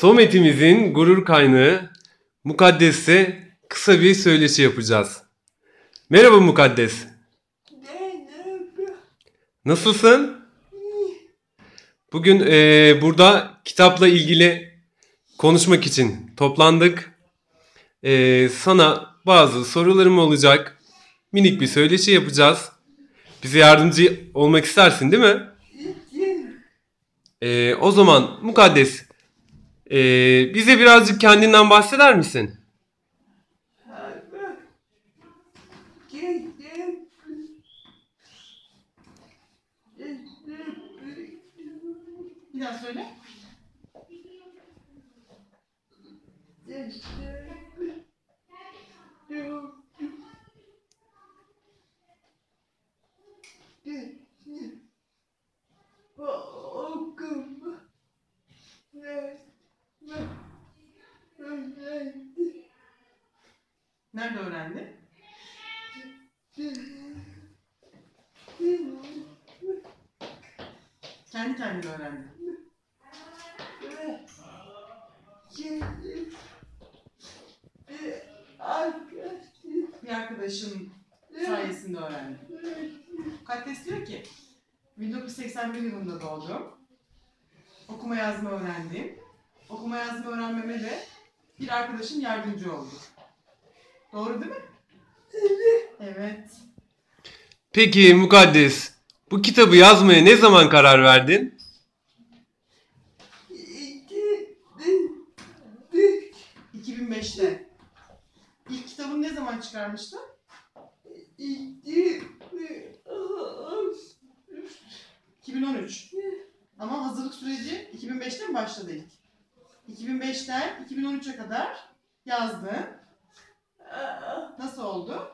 Sometimizin gurur kaynağı Mukaddes'e kısa bir söyleşi yapacağız. Merhaba Mukaddes. Nasılsın? Bugün eee, burada kitapla ilgili konuşmak için toplandık. Eee, sana bazı sorularım olacak. Minik bir söyleşi yapacağız. Bize yardımcı olmak istersin değil mi? Eee, o zaman Mukaddes, eee, bize birazcık kendinden bahseder misin? Bir Nerede öğrendin? Kendi kendine öğrendin. Bir arkadaşın sayesinde öğrendim. Kattes diyor ki 1981 yılında doğdum. Okuma yazma öğrendim. Okuma yazma öğrenmeme de bir arkadaşım yardımcı oldu. Doğru değil mi? Evet. Peki Mukaddes, bu kitabı yazmaya ne zaman karar verdin? 2005'te. İlk kitabını ne zaman çıkarmıştın? 2013. Ama hazırlık süreci 2005'te mi başladı ilk? 2005'ten 2013'e kadar yazdın. Nasıl oldu?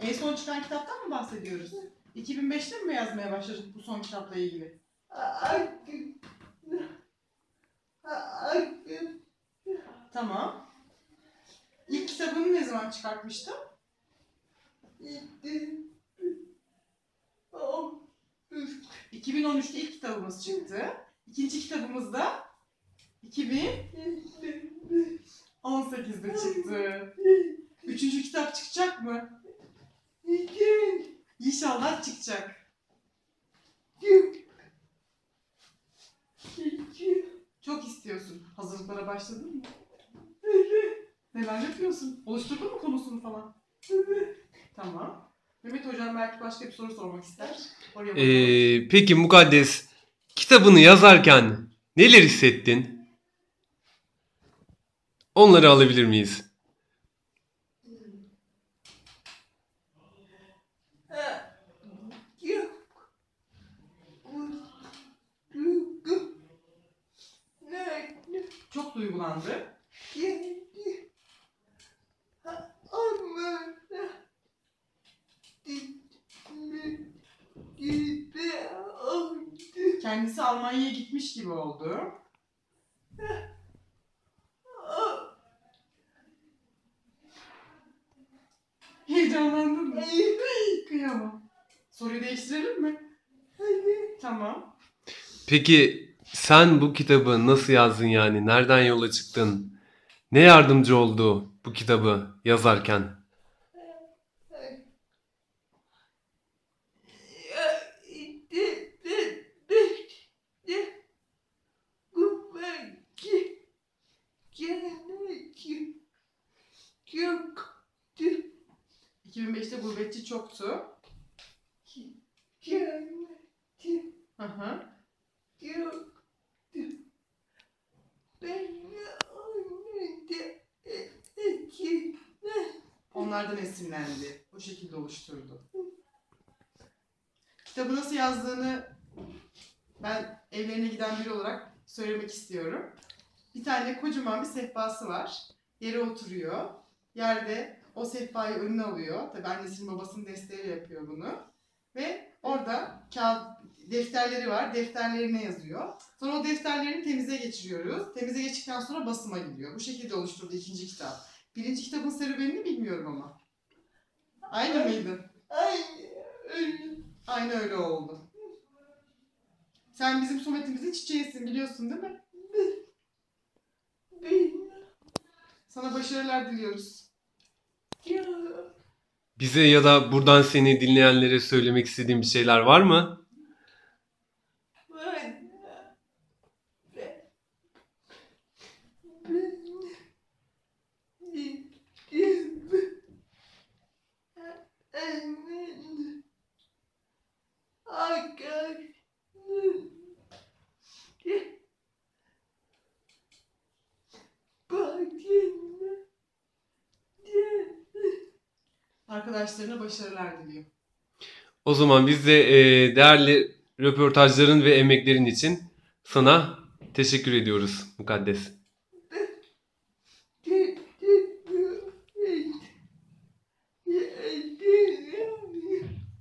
En son çıkan kitaptan mı bahsediyoruz? 2005'te mi yazmaya başladık bu son kitapla ilgili? Tamam. İlk kitabını ne zaman çıkartmıştın? 2013'te ilk kitabımız çıktı. İkinci kitabımız da 2018'de çıktı. Üçüncü kitap çıkacak mı? İnşallah çıkacak. Çok istiyorsun. Hazırlıklara başladın mı? Neler yapıyorsun? Oluşturdun mu konusunu falan? Tamam. Mehmet Hocam belki başka bir soru sormak ister. Oraya bakalım. Ee, peki Mukaddes, kitabını yazarken neler hissettin? Onları alabilir miyiz? Duygulandı. Kendisi Almanya'ya gitmiş gibi oldu. Heyecanlandın mı? Kıyamam. Soruyu değiştirelim mi? Tamam. Peki sen bu kitabı nasıl yazdın yani? Nereden yola çıktın? Ne yardımcı oldu bu kitabı yazarken? Çok 2005'te gurbetçi çoktu. Hı hı. yok. Onlardan esinlendi. O şekilde oluşturdu. Kitabı nasıl yazdığını ben evlerine giden biri olarak söylemek istiyorum. Bir tane kocaman bir sehpası var. Yere oturuyor. Yerde o sehpayı önüne alıyor. Tabii annesinin babasının desteğiyle yapıyor bunu. Ve orada kağıt defterleri var. Defterlerine yazıyor. Sonra o defterlerini temize geçiriyoruz. Temize geçtikten sonra basıma gidiyor. Bu şekilde oluşturdu ikinci kitap. Birinci kitabın serüvenini bilmiyorum ama. Aynı mıydı? Aynı öyle. Aynı öyle oldu. Sen bizim sohbetimizin çiçeğisin biliyorsun değil mi? Sana başarılar diliyoruz. Bize ya da buradan seni dinleyenlere söylemek istediğin bir şeyler var mı? Bana. Ben. Ben. Gittim. Annem. Arkadaşım. Bakın. Arkadaşlarına başarılar diliyor. O zaman biz de e, değerli röportajların ve emeklerin için sana teşekkür ediyoruz Mukaddes.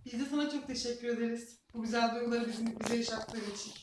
Biz de sana çok teşekkür ederiz. Bu güzel duyguları bizim, bize yaşattığın için.